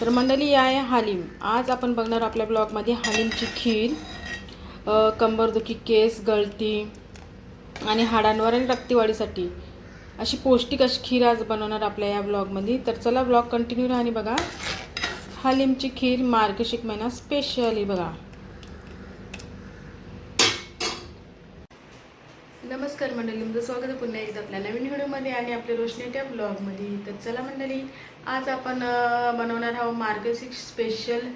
तर मंडळी आहे हालीम. आज आपण बघणार आपल्या ब्लॉगमध्ये हालीमची खीर कंबरदुखी केस गळती आणि हाडांवर आणि रक्तीवाढीसाठी अशी पौष्टिक अशी खीर आज बनवणार आपल्या या ब्लॉगमध्ये. तर चला ब्लॉग कंटिन्यू राहा आणि बघा. हालीमची खीर मार्गशिक महिना स्पेशली बघा. नमस्कार मंडळी तुमचं स्वागत आहे पुन्हा एकदा आपल्या नवीन व्हिडिओमध्ये आणि आपल्या रोशनीच्या ब्लॉगमध्ये. तर चला मंडळी आज आपण बनवणार आहोत मार्गशीर्ष स्पेशल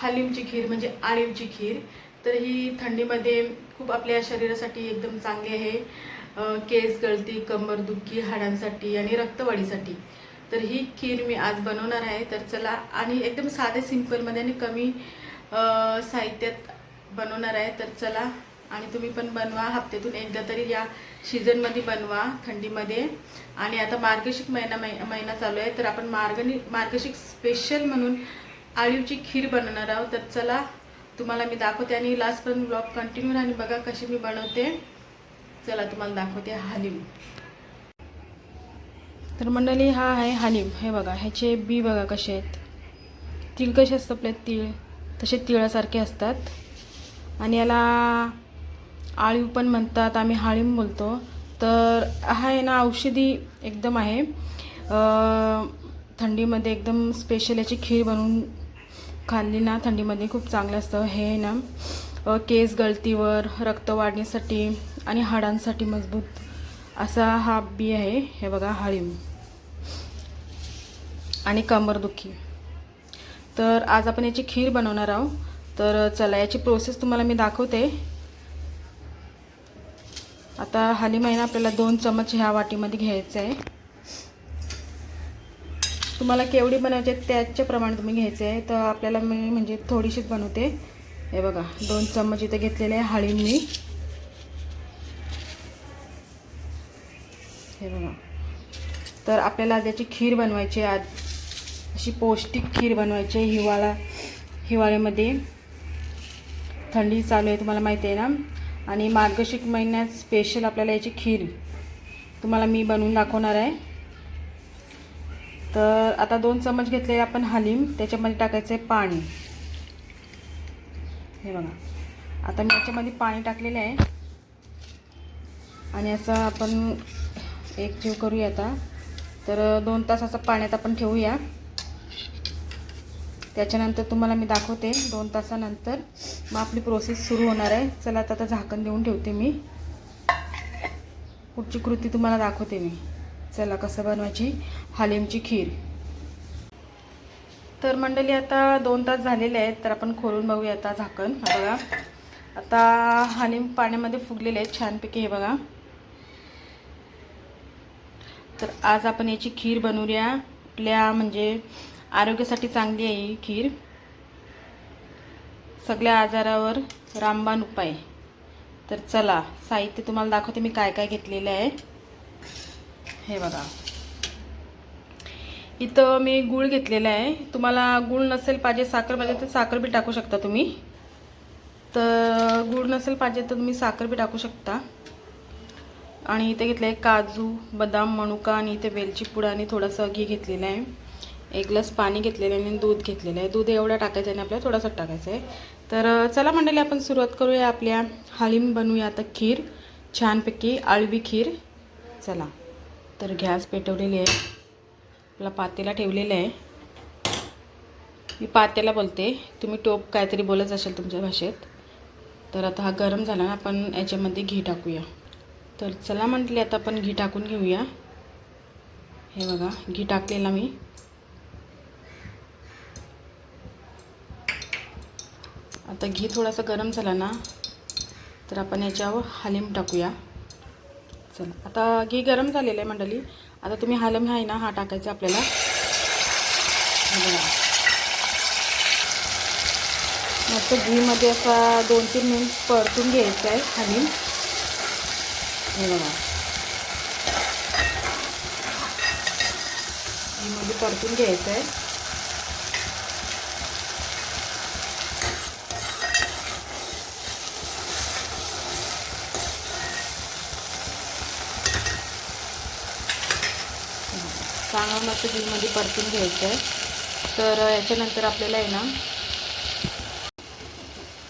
हलीमची खीर म्हणजे आळीवची खीर. तर ही थंडीमध्ये खूप आपल्या शरीरासाठी एकदम चांगली आहे. केस गळती कंबर दुःखी हाडांसाठी आणि रक्तवाढीसाठी. तर ही खीर मी आज बनवणार आहे. तर चला आणि एकदम साधे सिंपलमध्ये आणि कमी साहित्यात बनवणार आहे. तर चला आणि तुम्ही पण बनवा हप्त्यातून एकदा तरी या सीझनमध्ये बनवा थंडीमध्ये. आणि आता मार्गशिक महिना मै- महिना चालू आहे तर आपण मार्गनी मार्गशिक स्पेशल म्हणून आळीवची खीर बनवणार आहोत. तर चला तुम्हाला मी दाखवते आणि लास्टपर्यंत ब्लॉग कंटिन्यू आणि बघा कशी मी बनवते. चला तुम्हाला दाखवते हालीम. तर मंडळी हा आहे हालीम. हे बघा ह्याचे बी बघा कसे आहेत. तिळ कसे असतात आपले? तिळ. तसे तिळासारखे असतात. आणि याला आळीव पण म्हणतात आम्ही हाळीम बोलतो. तर हा आहे ना औषधी एकदम आहे. थंडीमध्ये एकदम स्पेशल याची खीर बनवून खाल्ली ना थंडीमध्ये खूप चांगलं असतं. हे आहे ना केस गळतीवर रक्त वाढण्यासाठी आणि हाडांसाठी मजबूत असा हा बी आहे. हे बघा हाळीम आणि कंबरदुखी तर आज आपण याची खीर बनवणार आहोत. तर चला याची प्रोसेस तुम्हाला मी दाखवते. आता हालीम आहे ना आपल्याला दोन चमच ह्या वाटीमध्ये घ्यायचं आहे. तुम्हाला केवढी बनवायची आहे त्याच्याप्रमाणे तुम्ही घ्यायचं आहे. तर आपल्याला मी म्हणजे थोडीशीच बनवते. हे बघा दोन चमच इथे घेतलेले आहे हाळीम मी हे बघा. तर आपल्याला आज याची खीर बनवायची आहे. आज अशी पौष्टिक खीर बनवायची आहे हिवाळा हिवाळ्यामध्ये. थंडी चालू आहे तुम्हाला माहिती आहे ना. आणि मार्गशीर्ष महिन्यात स्पेशल आपल्याला याची खीर तुम्हाला मी बनवून दाखवणार आहे. तर आता दोन चमच घेतलेले आपण हलीम त्याच्यामध्ये टाकायचं आहे पाणी. हे बघा. आता मी याच्यामध्ये पाणी टाकलेलं आहे. आणि असं आपण एक जीव करूया आता. तर दोन तास असं पाण्यात आपण ठेवूया. त्याच्यानंतर तुम्हाला मी दाखवते दोन तासानंतर. मग आपली प्रोसेस सुरू होणार आहे. चला आता आता झाकण देऊन ठेवते मी. पुढची कृती तुम्हाला दाखवते मी. चला कसं बनवायची? हालीमची खीर. तर मंडळी आता दोन तास झालेले आहेत तर आपण खोलून बघूया आता झाकण. बघा. आता हालीम पाण्यामध्ये फुगलेले आहेत छानपैकी हे बघा. तर आज आपण याची खीर बनवूया. आपल्या म्हणजे आरोग्यासाठी चांगली आहे ही खीर. सगळ्या आजारावर रामबाण उपाय. तर चला साहित्य तुम्हाला दाखवते मी काय काय घेतलेलं आहे. हे बघा. इथं मी गूळ घेतलेला आहे. तुम्हाला गूळ नसेल पाहिजे साखर पाहिजे तर साखर बी टाकू शकता तुम्ही. तर गूळ नसेल पाहिजे तर तुम्ही साखर बी टाकू शकता. आणि इथे घेतलं आहे काजू बदाम मनुका आणि इथे वेलची पूड आणि थोडंसं घी घेतलेलं आहे. एक ग्लास पाणी घेतलेलं आहे आणि दूध घेतलेलं आहे. दूध एवढं टाकायचं आहे आणि आपल्याला थोडंसं टाकायचं आहे. तर चला मंडळी आपण सुरुवात करूया आपल्या हालीम बनवूया आता खीर. छानपैकी आळवी खीर. चला. तर गॅस पेटवलेली आहे. आपला पातेला ठेवलेला आहे. मी पातेला बोलते. तुम्ही टोप काहीतरी बोलत असेल तुमच्या भाषेत. तर आता हा गरम झाला ना आपण याच्यामध्ये घी टाकूया. तर चला म्हटले आता आपण घी टाकून घेऊया. हे बघा घी टाकलेला मी. आता घी थोडासा गरम झाला ना तर आपण याच्यावर हालिम टाकूया. चला आता घी गरम झालेलं आहे मंडळी. आता तुम्ही हालम आहे ना हा टाकायचा आपल्याला. मस्त घीमध्ये असा दोन तीन मिनिट परतून घ्यायचं आहे हालिम. हे बघा. घीमध्ये परतून घ्यायचं आहे. चांगलं मस्त घीमध्ये परतून घ्यायचं आहे तर याच्यानंतर आपल्याला आहे ना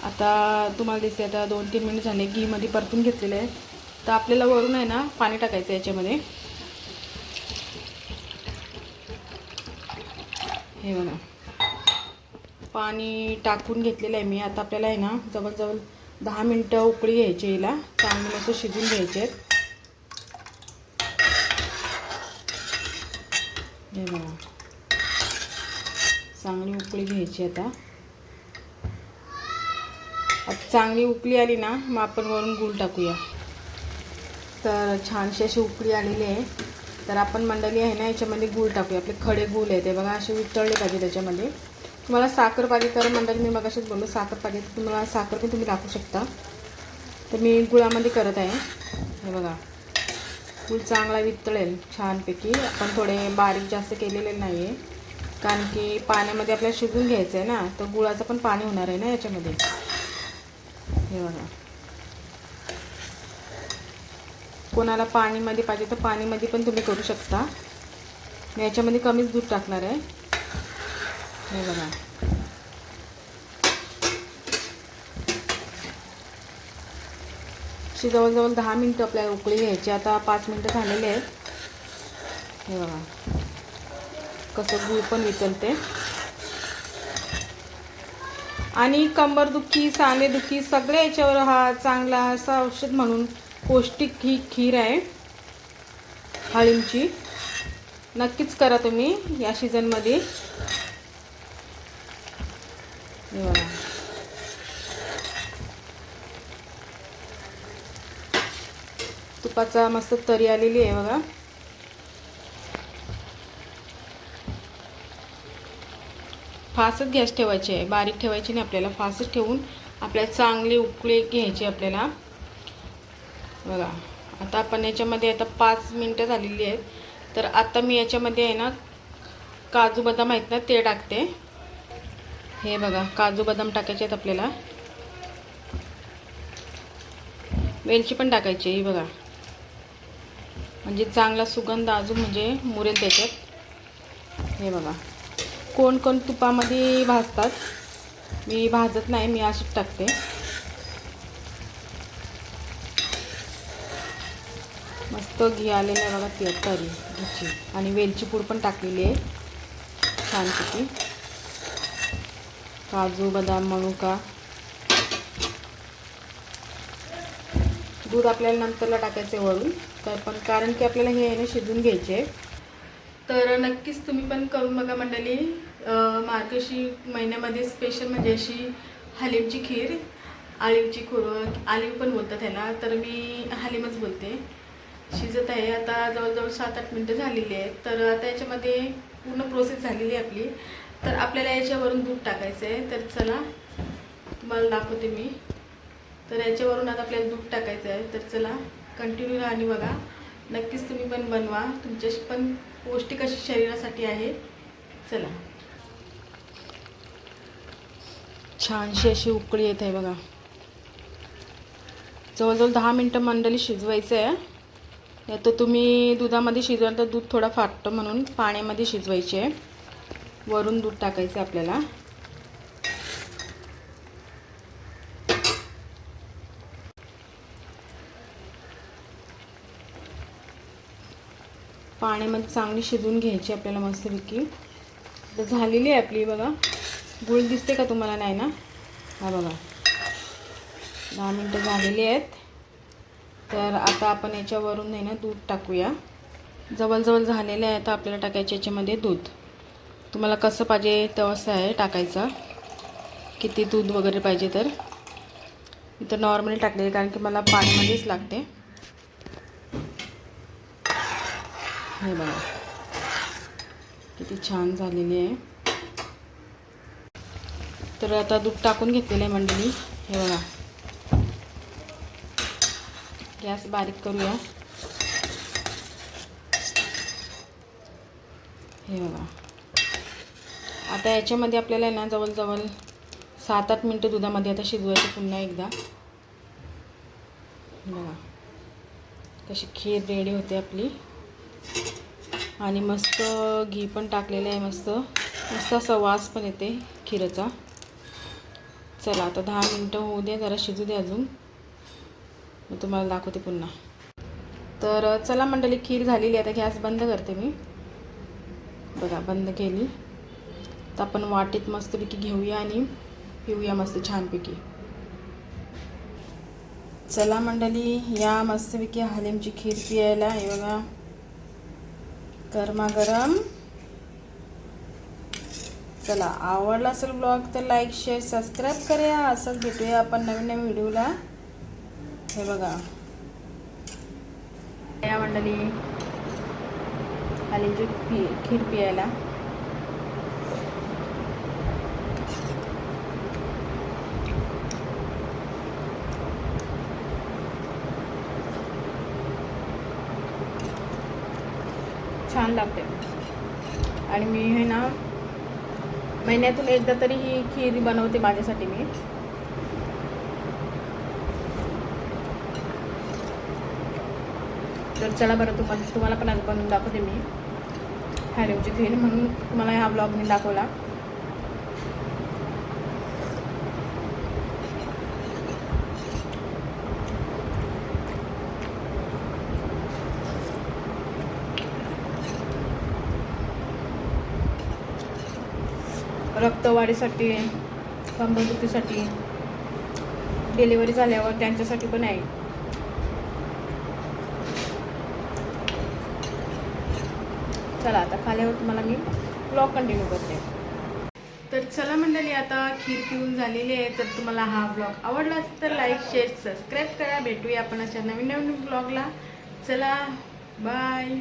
आता तुम्हाला दिसते आता दोन तीन मिनिट झाले घीमध्ये परतून घेतलेले आहे. तर आपल्याला वरून आहे ना पाणी टाकायचं याच्यामध्ये. हे बघा. पाणी टाकून घेतलेलं आहे मी. आता आपल्याला आहे ना जवळजवळ दहा मिनटं उकळी घ्यायची याला. चांगलं असं शिजून घ्यायचे आहेत हे बघा चांगली उकळी घ्यायची आता. आता चांगली उकळी आली ना मग आपण वरून गुळ टाकूया. तर छानशी अशी उकळी आलेली आहे. तर आपण मंडळी आहे ना याच्यामध्ये गुळ टाकूया. आपले खडे गुळ आहे ते बघा असे वितळले पाहिजे त्याच्यामध्ये. तुम्हाला साखर पाहिजे तर मंडळी मी मग असेच बोललो साखर पाहिजे तर तुम्हाला साखर पण तुम्ही टाकू शकता. तर मी गुळामध्ये करत आहे. हे बघा गूळ चांगला वितळेल छानपैकी. आपण थोडे बारीक जास्त केलेले नाही आहे कारण की पाण्यामध्ये आपल्याला शिजून घ्यायचं आहे ना तर गुळाचं पण पाणी होणार आहे ना याच्यामध्ये. हे बघा. कोणाला पाणीमध्ये पाहिजे तर पाणीमध्ये पण तुम्ही करू शकता. मी याच्यामध्ये कमीच दूध टाकणार आहे. हे बघा. अशी जवळजवळ दहा मिनटं आपल्याला उकळी घ्यायची. आता पाच मिनटं झालेली आहेत. हे बघा. कसं गूळ पण विचलते आणि कंबरदुखी सांधेदुखी सगळ्या याच्यावर हा चांगला असा औषध म्हणून पौष्टिक ही खीर आहे. हळींची. नक्कीच करा तुम्ही या सीझनमध्ये. तुपाचा मस्त तरी आलेली आहे बघा. फासच गॅस ठेवायची आहे. बारीक ठेवायची नाही आपल्याला. फासच ठेवून आपल्याला चांगली उकळी घ्यायची आपल्याला. बघा आता आपण याच्यामध्ये आता पाच मिनटं झालेली आहेत. तर आता मी याच्यामध्ये आहे ना काजू बदाम आहेत ना ते टाकते. हे बघा काजू बदाम टाकायचे आहेत आपल्याला. वेलची पण टाकायची आहे ही बघा. म्हणजे चांगला सुगंध अजून म्हणजे मुरेल त्याच्यात. हे बघा. कोण कोण तुपामध्ये भाजतात. मी भाजत नाही मी अशीच टाकते. मस्त घी आलेलं आहे बघा ती तरी घीची. आणि वेलची पूड पण टाकलेली आहे. छानपैकी. काजू बदाम मनुका. दूध आपल्याला नंतरला टाकायचं वळून तर पण कारण की आपल्याला हे आहे ना शिजून घ्यायचे. आहे तर नक्कीच तुम्ही पण करून बघा मंडळी. मार्गशी महिन्यामध्ये स्पेशल म्हणजे अशी हलीमची खीर आळीवची खोर आळीव पण बोलतात त्याला तर मी हलीमच बोलते. शिजत आहे. आता जवळजवळ सात आठ मिनटं झालेली आहेत. तर आता याच्यामध्ये पूर्ण प्रोसेस झालेली आहे आपली. तर आपल्याला याच्यावरून दूध टाकायचं आहे. तर चला तुम्हाला दाखवते मी. तर याच्यावरून आता आपल्याला दूध टाकायचं आहे. तर चला कंटिन्यू राहणी बघा. नक्कीच तुम्ही पण बनवा. तुमच्याशी पण पौष्टिक अशी शरीरासाठी आहे. चला. छानशी अशी उकळी येत आहे बघा. जवळजवळ दहा मिनटं मंडळी शिजवायचं आहे. नाही तर तुम्ही दुधामध्ये शिजवाल तर दूध थोडा फाटतं म्हणून पाण्यामध्ये शिजवायचे आहे. वरून दूध टाकायचं आपल्याला. पाण्यामध्ये चांगली शिजवून घ्यायची आपल्याला मस्तपैकी. तर झालेली आहे आपली बघा. गुळ दिसते का तुम्हाला? नाही ना? हा बघा. दहा मिनटं झालेली आहेत. तर आता आपण याच्यावरून नाही ना दूध टाकूया. जवळजवळ झालेले आहे तर आपल्याला टाकायचे याच्यामध्ये दूध. तुम्हाला कसं पाहिजे तसं आहे टाकायचं. किती दूध वगैरे पाहिजे तर. इथं नॉर्मली टाकले कारण की मला पाण्यामध्येच लागते. हे बघा. किती छान झालेली आहे. तर आता दूध टाकून घेतलेलं आहे मंडळी. हे बघा. गॅस बारीक करूया. हे बघा. आता याच्यामध्ये आपल्याला आहे ना जवळजवळ सात आठ मिनटं दुधामध्ये आता शिजवायचं पुन्हा एकदा. बघा. कशी खीर रेडी होते आपली. आणि मस्त घी पण टाकलेलं आहे मस्त. मस्त असा वास पण येते खिराचा. चला आता दहा मिनटं होऊ द्या जरा शिजू द्या अजून. मी तुम्हाला दाखवते पुन्हा. तर चला मंडळी खीर झालेली आहे आता गॅस बंद करते मी. बघा बंद केली. तर आपण वाटीत मस्तपैकी घेऊया आणि पिऊया मस्त छानपैकी. चला मंडळी या मस्तपैकी हलीमची खीर पियायला. हे बघा. गरमागरम चला आवडला असेल ब्लॉग तर लाईक शेअर सबस्क्राईब करूया. असंच भेटूया आपण नवीन नवीन व्हिडिओला. हे बघा. या मंडळी आली जी खीर पियायला. छान लागते आणि मी हे ना महिन्यातून एकदा तरी ही खीर बनवते माझ्यासाठी मी तर चला बरं तुम्हाला तुम्हाला पण आज बनवून दाखवते मी हॅलोची खीर म्हणून तुम्हाला हा ब्लॉग मी दाखवला रक्तवाढीसाठी कंबरदुखीसाठी डिलिव्हरी झाल्यावर त्यांच्यासाठी पण आहे. चला आता खाल्यावर तुम्हाला मी ब्लॉग कंटिन्यू करते. तर चला मंडळी आता खीर पिऊन झालेली आहे. तर तुम्हाला हा ब्लॉग आवडला असेल तर लाईक शेअर सबस्क्राईब करा. भेटूया आपण अशा नवीन नवीन ब्लॉगला चला बाय